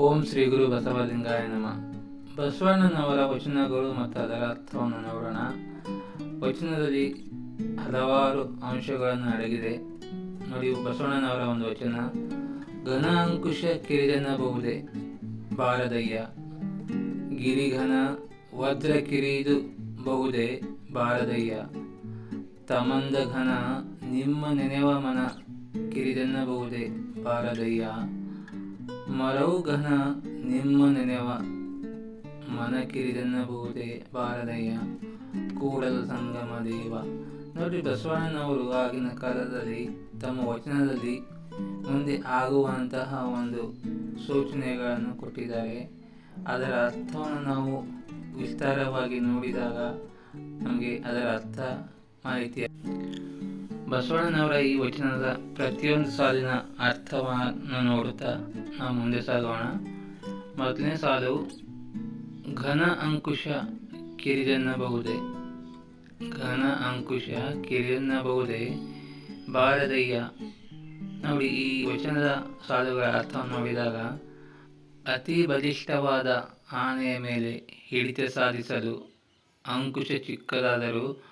ಓಂ ಶ್ರೀ ಗುರು ಬಸವಲಿಂಗಾಯ ನಮ. ಬಸವಣ್ಣನವರ ವಚನಗಳು ಮತ್ತು ಅದರ ಅರ್ಥವನ್ನು ನೋಡೋಣ. ವಚನದಲ್ಲಿ ಹಲವಾರು ಅಂಶಗಳನ್ನು ಅಡಗಿದೆ. ನೋಡಿ, ಬಸವಣ್ಣನವರ ಒಂದು ವಚನ. ಘನ ಅಂಕುಶ ಕಿರಿದೆನ್ನಬಹುದೇ ಬಾರದಯ್ಯ. ಗಿರಿಘನ ವಜ್ರ ಕಿರಿದು ಬಹುದೇ ಬಾರದಯ್ಯ. ತಮಂದ ಘನ ನಿಮ್ಮ ನೆನೆವ ಮನ ಕಿರಿದೆನ್ನಬಹುದೇ ಬಾರದಯ್ಯ. ಮರವು ಘನ ನಿಮ್ಮ ನೆನೆವ ಮನ ಕಿರಿದೆನ್ನಬಹುದೇ ಬಾರದಯ್ಯ. ಕೂಡಲ ಸಂಗಮ ದೇವ. ನೋಡಿ ಬಸವಣ್ಣನವರು ಆಗಿನ ಕಾಲದಲ್ಲಿ, ತಮ್ಮ ವಚನದಲ್ಲಿ ಮುಂದೆ ಆಗುವಂತಹ ಒಂದು ಸೂಚನೆಗಳನ್ನು ಕೊಟ್ಟಿದ್ದಾರೆ. ಅದರ ಅರ್ಥವನ್ನು ನಾವು ವಿಸ್ತಾರವಾಗಿ ನೋಡಿದಾಗ ನಮಗೆ ಅದರ ಅರ್ಥ ಮಾಹಿತಿ ಬಸವಣ್ಣನವರ ಈ ವಚನದ ಪ್ರತಿಯೊಂದು ಸಾಲಿನ ಅರ್ಥವನ್ನು ನೋಡುತ್ತಾ ನಾವು ಮುಂದೆ ಸಾಗೋಣ. ಮೊದಲನೇ ಸಾಲು, ಘನ ಅಂಕುಶ ಕಿರಿದೆನ್ನಬಹುದೇ? ಘನ ಅಂಕುಶ ಕಿರಿದೆನ್ನಬಹುದೇ? ಬಾರದಯ್ಯ, ನೋಡಿ ಈ ವಚನದ ಸಾಲುಗಳ ಅರ್ಥವನ್ನು ನೋಡಿದಾಗ, ಅತಿ ಬಲಿಷ್ಠವಾದ ಆನೆಯ ಮೇಲೆ ಹಿಡಿತ ಸಾಧಿಸಲು ಅಂಕುಶ ಚಿಕ್ಕದಾದರೂ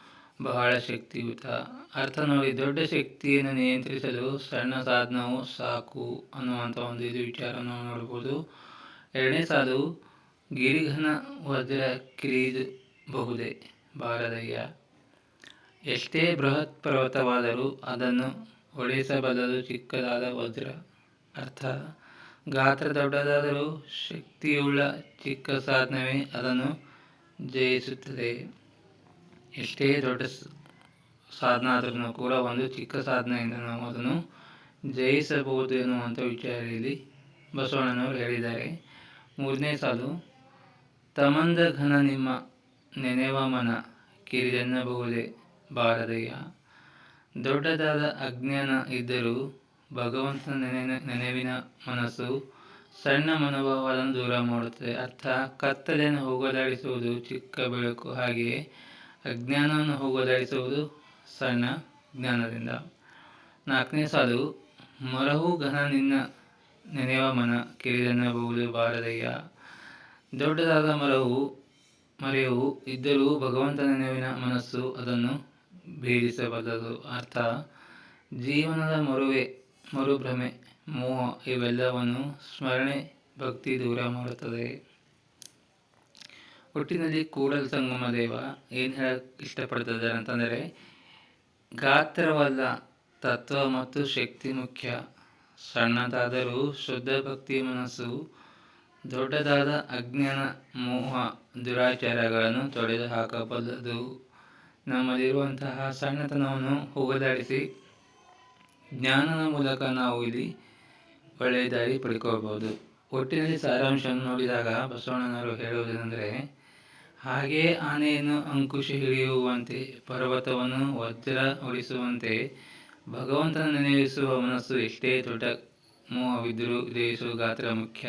ಬಹಳ ಶಕ್ತಿಯುತ ಅರ್ಥ ನೋಡಿ, ದೊಡ್ಡ ಶಕ್ತಿಯನ್ನು ನಿಯಂತ್ರಿಸಲು ಸಣ್ಣ ಸಾಧನವು ಸಾಕು ಅನ್ನುವಂಥ ಒಂದು ಇದು ವಿಚಾರವನ್ನು ನೋಡ್ಬೋದು. ಎರಡನೇ ಸಾಧು, ಗಿರಿಘನ ವಜ್ರ ಕಿರಿದಬಹುದೇ ಭಾರದಯ್ಯ ಎಷ್ಟೇ ಬೃಹತ್ ಪರ್ವತವಾದರೂ ಅದನ್ನು ಒಡೆಸಬಲ್ಲದು ಚಿಕ್ಕದಾದ ವಜ್ರ. ಅರ್ಥ. ಗಾತ್ರ ದೊಡ್ಡದಾದರೂ ಶಕ್ತಿಯುಳ್ಳ ಚಿಕ್ಕ ಸಾಧನವೇ ಅದನ್ನು ಜಯಿಸುತ್ತದೆ. ಎಷ್ಟೇ ದೊಡ್ಡ ಸಾಧನ ಆದ್ರೂ ಕೂಡ ಒಂದು ಚಿಕ್ಕ ಸಾಧನೆಯಿಂದ ನಾವು ಅದನ್ನು ಜಯಿಸಬಹುದು ಎನ್ನುವಂಥ ವಿಚಾರ ಇಲ್ಲಿ ಬಸವಣ್ಣನವರು ಹೇಳಿದ್ದಾರೆ. ಮೂರನೇ ಸಾಲು, ತಮಂದ ಘನ ನಿಮ್ಮ ನೆನೆವ ಮನ ಕಿರಿದೆನ್ನಬಹುದೇ ಬಾರದಯ್ಯ. ದೊಡ್ಡದಾದ ಅಜ್ಞಾನ ಇದ್ದರೂ ಭಗವಂತನ ನೆನೆ ನೆನವಿನ ಮನಸ್ಸು ಸಣ್ಣ ಮನೋಭಾವವನ್ನು ದೂರ ಮಾಡುತ್ತದೆ. ಅರ್ಥ, ಕತ್ತಲೆಯನ್ನು ಹೋಗಲಾಡಿಸುವುದು ಚಿಕ್ಕ ಬೆಳಕು. ಹಾಗೆಯೇ ಅಜ್ಞಾನವನ್ನು ಹೋಗಲಾಡಿಸುವುದು ಸಣ್ಣ ಜ್ಞಾನದಿಂದ. ನಾಲ್ಕನೇ ಸಾಲು ಮರಹು ಘನ ನಿನ್ನ ನೆನೆಯುವ ಮನ ಕಿರಿದೆನ್ನಬಹುದು ಬಾರದಯ್ಯ ದೊಡ್ಡದಾದ ಮರವು ಮರೆಯವು ಇದ್ದರೂ ಭಗವಂತನ ನೆನವಿನ ಮನಸ್ಸು ಅದನ್ನು ಭೇದಿಸಬಲ್ಲದು. ಅರ್ಥ, ಜೀವನದ ಮರುವೆ ಮರುಭ್ರಮೆ, ಮೋಹ ಇವೆಲ್ಲವನ್ನು ಸ್ಮರಣೆ ಭಕ್ತಿ ದೂರ ಮಾಡುತ್ತದೆ. ಒಟ್ಟಿನಲ್ಲಿ ಕೂಡಲ ಸಂಗಮ ದೇವ ಏನು ಹೇಳಕ್ಕೆ ಇಷ್ಟಪಡ್ತಿದ್ದಾರೆ ಅಂತಂದರೆ, ಗಾತ್ರವಲ್ಲ, ತತ್ವ ಮತ್ತು ಶಕ್ತಿ ಮುಖ್ಯ. ಸಣ್ಣದಾದರೂ ಶುದ್ಧ ಭಕ್ತಿ ಮನಸ್ಸು, ದೊಡ್ಡದಾದ ಅಜ್ಞಾನ, ಮೋಹ, ದುರಾಚಾರಗಳನ್ನು ತೊಡೆದು ಹಾಕಬಲ್ಲದು. ನಮ್ಮಲ್ಲಿರುವಂತಹ ಸಣ್ಣತನವನ್ನು ಹೋಗಲಾಡಿಸಿ ಜ್ಞಾನದ ಮೂಲಕ ನಾವು ಇಲ್ಲಿ ಒಳ್ಳೆಯ ದಾರಿ ಪಡ್ಕೋಬಹುದು ಒಟ್ಟಿನಲ್ಲಿ ಸಾರಾಂಶವನ್ನು ನೋಡಿದಾಗ ಬಸವಣ್ಣನವರು ಹೇಳುವುದೇನೆಂದರೆ ಹಾಗೇ ಆನೆಯನ್ನು ಅಂಕುಶ ಹಿಡಿಯುವಂತೆ, ಪರ್ವತವನ್ನು ವಜ್ರ ಉಳಿಸುವಂತೆ ಭಗವಂತನ ನೆನೆಯಿಸುವ ಮನಸ್ಸು ಎಷ್ಟೇ ದೊಡ್ಡ ಮೋಹವಿದ್ದರೂ ಜಯಿಸುವ ಗಾತ್ರ ಮುಖ್ಯ.